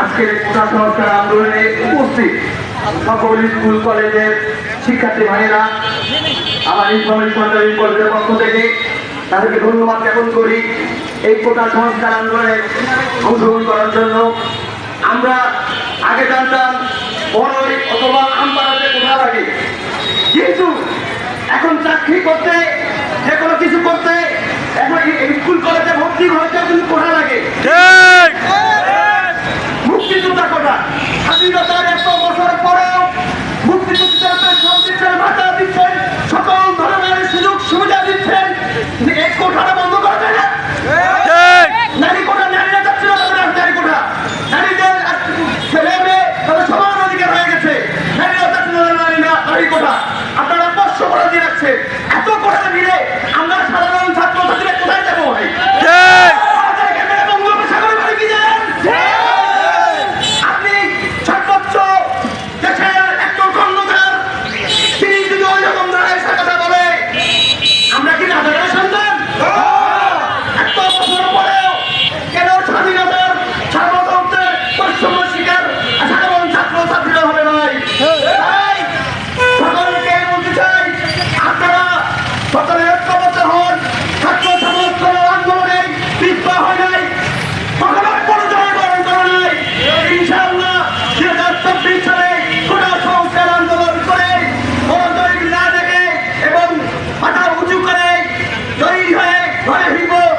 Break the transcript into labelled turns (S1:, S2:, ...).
S1: আজকের কোটা সংস্কার আন্দোলনে উপস্থিত সকল স্কুল, কলেজের শিক্ষার্থী ভাইয়েরা, আমার ইসলামিক কলেজের পক্ষ থেকে তাদেরকে ধন্যবাদ জ্ঞাপন করি এই কোটা সংস্কার আন্দোলনে অংশগ্রহণ করার জন্য। আমরা আগে জানতাম, বড়ই অথবা আমপাড়াতে কোথা লাগে। কিন্তু এখন চাকরি করতে, যে কোনো কিছু করতে, এখন স্কুল, কলেজে ভর্তি ঠিক। মুক্তিযোদ্ধা বছর পরেও মুক্তিযোদ্ধাদের সকল ধরনের সুযোগ সুবিধা দিচ্ছেন। এক কোঠাটা বন্ধ করা না নারী কোঠা নারীরা যাচ্ছিল নারী কোঠা। হয়ে গেছে। নারীরা যাচ্ছিল নারী না নারী কোঠা। আপনারা স্পষ্ট করে দিয়ে রাখছেন। Right, people?